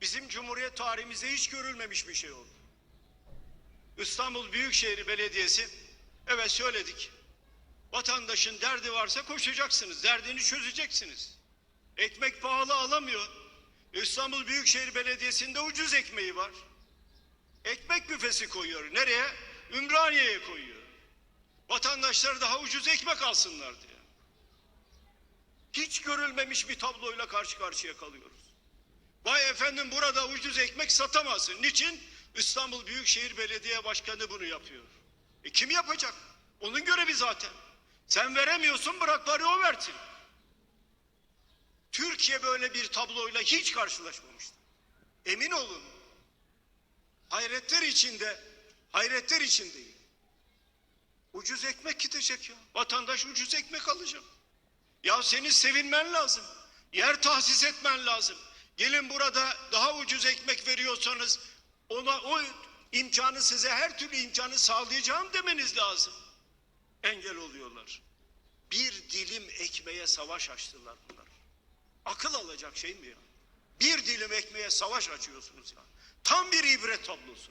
bizim Cumhuriyet tarihimizde hiç görülmemiş bir şey oldu. İstanbul Büyükşehir Belediyesi evet söyledik. Vatandaşın derdi varsa koşacaksınız. Derdini çözeceksiniz. Ekmek pahalı alamıyor. İstanbul Büyükşehir Belediyesi'nde ucuz ekmeği var. Ekmek büfesi koyuyor. Nereye? Ümraniye'ye koyuyor. Vatandaşlar daha ucuz ekmek alsınlar diye. Hiç görülmemiş bir tabloyla karşı karşıya kalıyoruz. Efendim burada ucuz ekmek satamazsın. Niçin? İstanbul Büyükşehir Belediye Başkanı bunu yapıyor. E kim yapacak? Onun görevi zaten. Sen veremiyorsun bırak bari o versin. Türkiye böyle bir tabloyla hiç karşılaşmamıştı. Emin olun. Hayretler içinde, hayretler içindeyim. Ucuz ekmek gidecek ya. Vatandaş ucuz ekmek alacak. Ya senin sevinmen lazım. Yer tahsis etmen lazım. Gelin burada daha ucuz ekmek veriyorsanız ona o imkanı size her türlü imkanı sağlayacağım demeniz lazım. Engel oluyorlar. Bir dilim ekmeğe savaş açtılar bunlar. Akıl alacak şey mi ya? Bir dilim ekmeğe savaş açıyorsunuz ya. Tam bir ibret tablosu.